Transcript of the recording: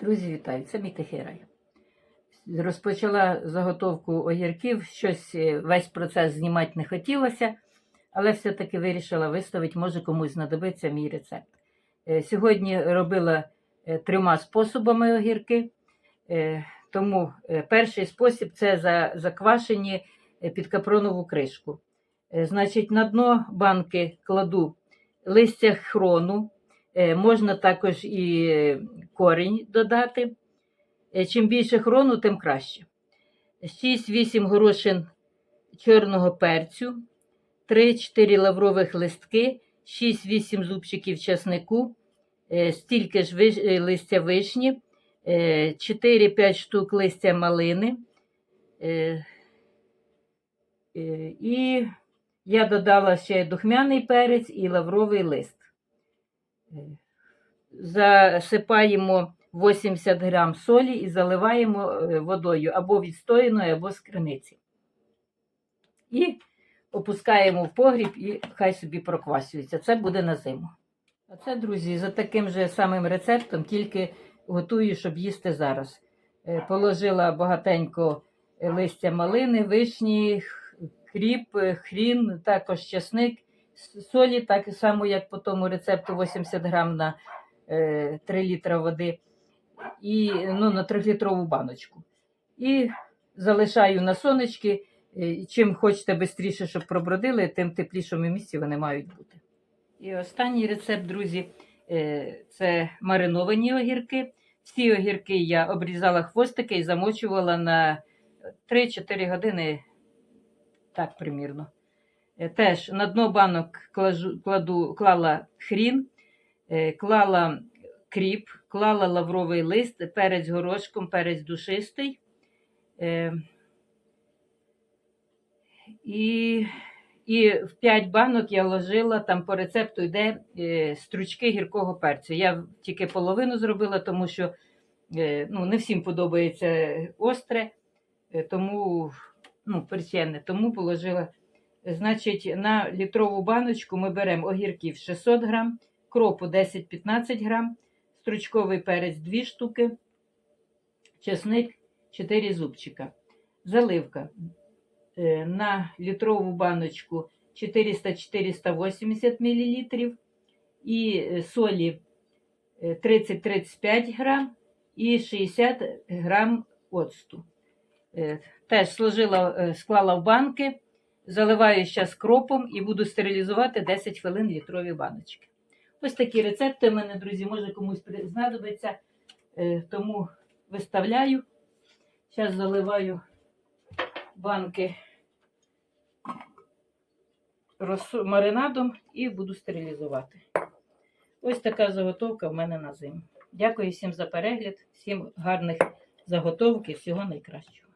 Друзі, вітаю! Це мій тихий. Розпочала заготовку огірків, щось е, весь процес знімати не хотілося, але все-таки вирішила виставити, може комусь знадобиться мій рецепт. Е, Сьогодні робила е, трьома способами огірки. Тому перший спосіб це заквашені під капронову кришку. Значить, на дно банки кладу листя хрону, Можна також і корінь додати. Е, Чим більше хрону, тим краще. 6-8 горошин чорного перцю, 3-4 лаврових листки, 6-8 зубчиків часнику, е, стільки ж е, листя вишні, е, 4-5 штук листя малини. І я додала ще духмяний перець і лавровий лист. Засипаємо 80 грам солі і заливаємо е, водою або відстояною, або з криниці. І опускаємо в погріб і хай собі проквасюється. Це буде на зиму. А це, друзі, за таким же самим рецептом, тільки готую, щоб їсти зараз. Е, Положила багатенько листя малини, вишні, кріп, е, хрін, також чесник, с- солі, так само, як по тому рецепту 80 грам на 3 літра води і ну, на 3-літрову баночку. І залишаю на сонечки. Е, Чим хочете швидше, щоб пробродили, тим теплішому місці вони мають бути. І останній рецепт, друзі, е, це мариновані огірки. Всі огірки я обрізала хвостики і замочувала на 3-4 години, так примірно. Е, Теж на дно банок клажу, кладу, клала хрін, е, клала кріп, клала лавровий лист, перець горошком, перець душистий. Е, І, і в 5 банок я ложила, там по рецепту йде е, стручки гіркого перцю. Я тільки половину зробила, тому що е, ну, не всім подобається остре, е, тому ну, перчене, тому положила. Значить, на літрову баночку ми беремо огірків 600 грам, кропу 10-15 грам, стручковий перець 2 штуки, чесник 4 зубчика. Заливка е, на літрову баночку 400-480 мл і е, солі е, 30-35 грам і 60 грам оцту. Е, Теж сложила, е, склала в банки, заливаю зараз кропом і буду стерилізувати 10 хвилин літрові баночки. Ось такі рецепти в мене, друзі, може комусь знадобиться, е, тому виставляю. Зараз заливаю банки маринадом і буду стерилізувати. Ось така заготовка в мене на зиму. Дякую всім за перегляд, всім гарних заготовок і всього найкращого.